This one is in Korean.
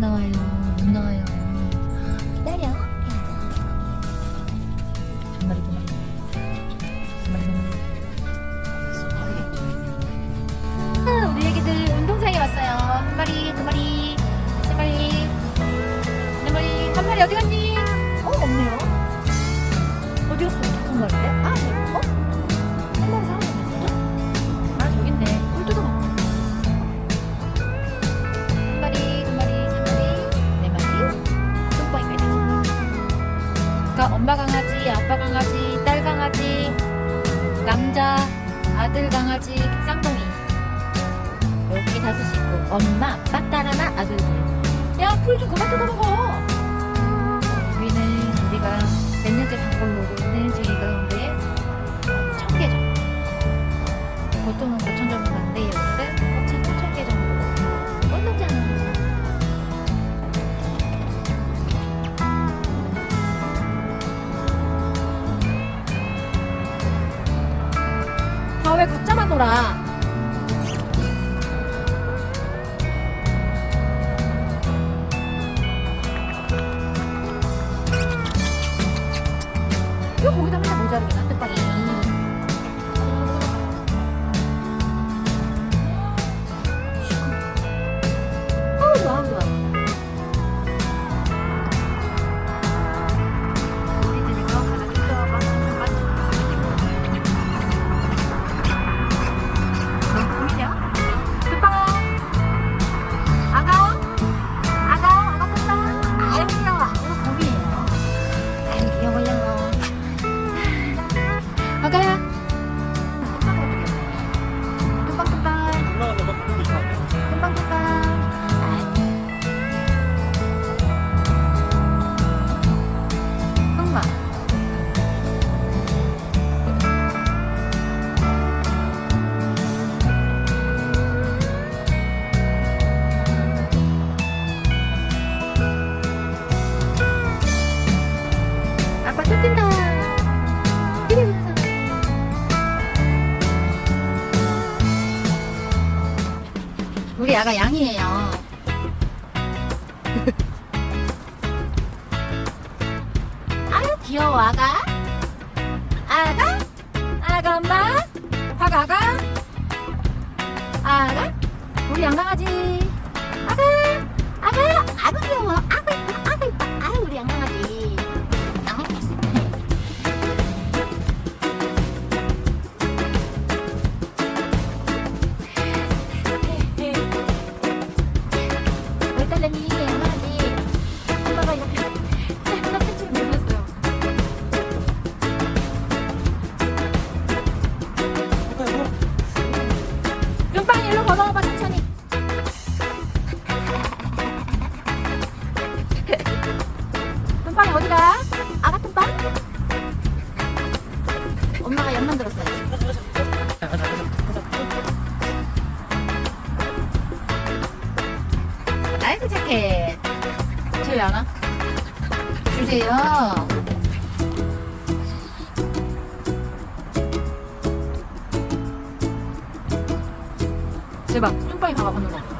나와요. 못 나와요. 기다려. 정말 이구나. 아, 우리 애기들 운동장에 왔어요. 한 마리, 두 마리, 세 마리, 네 마리, 한 마리 어디 갔니? 어, 없네요. 어디 갔어? 무슨 말인데? 아, 네. 어? 엄마 강아지, 아빠 강아지, 딸 강아지, 남자, 아들 강아지, 쌍둥이 이렇게 다섯이 있고 엄마, 아빠, 딸 하나, 아들 둘. 야, 풀 좀 그만 뜯어먹어. 아왜 각자만 놀아? 우리 아가 양이에요. 아유 귀여워 아가. 아가? 아가 엄마? 화가 아가? 아가? 우리 양강아지. 아가? 아가? 아가 귀여워. 아가 아이고 착해 저희 안와 주세요. 대박. 뚱빵이 봐봐 걷는 거